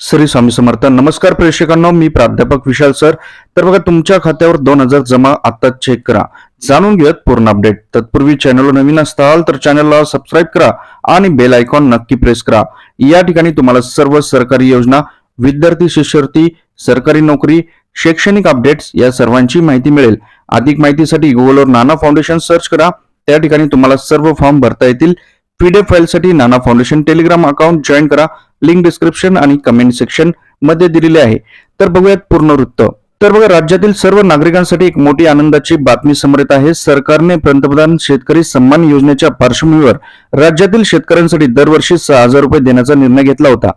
श्री स्वामी समर्थ. नमस्कार प्रेक्षकांनो मी प्राध्यापक विशाल सर. तर बघा तुमच्या खात्यावर दोन हजार जमा आता चेक करा. जाणून घेऊयात पूर्ण अपडेट तत्पूर्वी चॅनलवर नवीन असताल तर चॅनलला सबस्क्राईब करा आणि बेल आयकॉन नक्की प्रेस करा. या ठिकाणी तुम्हाला सर्व सरकारी योजना विद्यार्थी शिष्यवृत्ती सरकारी नोकरी शैक्षणिक अपडेट्स या सर्वांची माहिती मिळेल. अधिक माहितीसाठी गुगलवर नाना फाउंडेशन सर्च करा. त्या ठिकाणी तुम्हाला सर्व फॉर्म भरता येतील. पीडीएफ फाईलसाठी Nana foundation Telegram account join करा. लिंक डिस्क्रिप्शन आणि कमेंट सेक्शनमध्ये दिलेले आहे. तर बघूयात पूर्ण वृत्त तर बघा राज्यातील सर्व नागरिकांसाठी एक मोठी आनंदाची बातमी समोर येत आहे. सरकारने पंतप्रधान शेतकरी सन्मान योजनेच्या पार्श्वभूमीवर राज्यातील शेतकऱ्यांसाठी दरवर्षी सहा हजार रुपये देण्याचा निर्णय घेतला होता.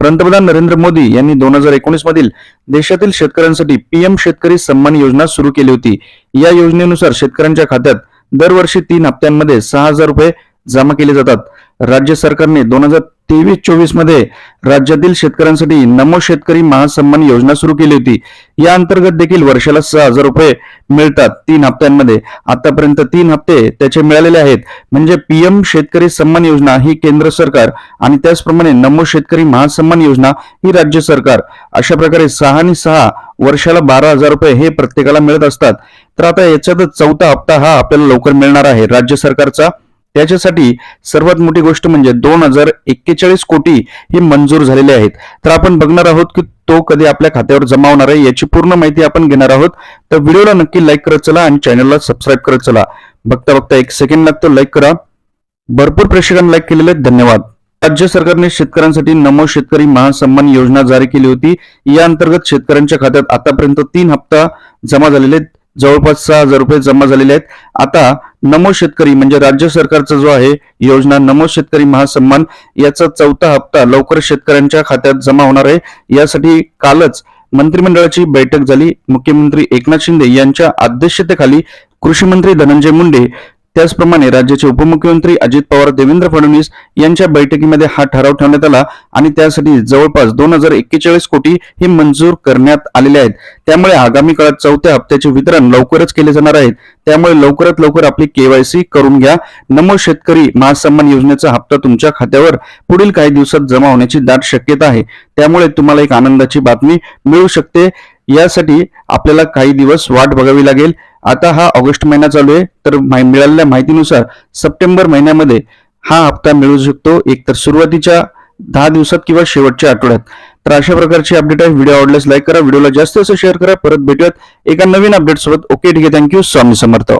पंतप्रधान नरेंद्र मोदी यांनी दोन हजार एकोणीस मधील देशातील शेतकऱ्यांसाठी पीएम शेतकरी सन्मान योजना सुरू केली होती. या योजनेनुसार शेतकऱ्यांच्या खात्यात दरवर्षी तीन हप्त्यांमध्ये सहा हजार रुपये जमा केले जातात. राज्य सरकारने दोन हजार तेवीस चोवीसमध्ये राज्यातील शेतकऱ्यांसाठी नमो शेतकरी महासन्मान योजना सुरू केली होती. या अंतर्गत देखील वर्षाला सहा हजार रुपये मिळतात तीन हप्त्यांमध्ये. आतापर्यंत तीन हप्ते त्याचे मिळालेले आहेत. म्हणजे पीएम शेतकरी सन्मान योजना ही केंद्र सरकार आणि त्याचप्रमाणे नमो शेतकरी महासन्मान योजना ही राज्य सरकार. अशा प्रकारे सहा आणि सहा वर्षाला बारा हजार रुपये हे प्रत्येकाला मिळत असतात. तर आता याच्यातच चौथा हप्ता हा आपल्याला लवकर मिळणार आहे. राज्य सरकारचा त्याच्यासाठी सर्वात मोठी गोष्ट म्हणजे दोन हजार एक्केचाळीस कोटी हे मंजूर झालेले आहेत. तर आपण बघणार आहोत की तो कधी आपल्या खात्यावर जमा होणार आहे याची पूर्ण माहिती आपण घेणार आहोत. तर व्हिडिओला नक्की लाईक करत चला आणि चॅनलला सबस्क्राईब करत चला. बघता बघता एक सेकंड लागतो लाईक करा. भरपूर प्रेक्षकांनी लाईक केलेले आहेत. धन्यवाद. राज्य सरकारने शेतकऱ्यांसाठी नमो शेतकरी महासन्मान योजना जारी केली होती. या अंतर्गत शेतकऱ्यांच्या खात्यात आतापर्यंत तीन हप्ता जमा झालेले आहेत. जवळपास सहा हजार रुपये जमा झालेले आहेत. आता नमो शेतकरी म्हणजे राज्य सरकारचा जो आहे योजना नमो शेतकरी महासन्मान याचा चौथा हप्ता लवकर शेतकऱ्यांच्या खात्यात जमा होणार आहे. यासाठी कालच मंत्रिमंडळाची बैठक झाली. मुख्यमंत्री एकनाथ शिंदे यांच्या अध्यक्षतेखाली कृषी मंत्री धनंजय मुंडे त्याचप्रमाणे राज्याचे उपमुख्यमंत्री अजित पवार देवेंद्र फडणवीस यांच्या बैठकीमध्ये हा ठराव ठेवण्यात आला आणि त्यासाठी जवळपास दोन हजार एक्केचाळीस कोटी हे मंजूर करण्यात आलेले आहेत. त्यामुळे आगामी काळात चौथ्या हप्त्याचे वितरण लवकरच केले जाणार आहेत. त्यामुळे लवकरात लवकर आपली केवायसी करून घ्या. नमो शेतकरी महासन्मान योजनेचा हप्ता तुमच्या खात्यावर पुढील काही दिवसात जमा होण्याची दाट शक्यता आहे. त्यामुळे तुम्हाला एक आनंदाची बातमी मिळू शकते. यासाठी आपल्याला काही दिवस वाट बघावी लागेल. आता हा ऑगस्ट महिना चालू आहे. तर मिळालेल्या माहितीनुसार सप्टेंबर महिन्यामध्ये हा हप्ता मिळू शकतो. एक तर सुरुवातीच्या दहा दिवसात किंवा शेवटच्या आठवड्यात. तर अशा प्रकारची अपडेट आहे. व्हिडिओ आवडल्यास लाईक करा. व्हिडिओला जास्त असं शेअर करा. परत भेटूयात एका नवीन अपडेट सोबत. ओके ठीक आहे. Thank you Swami Samarth.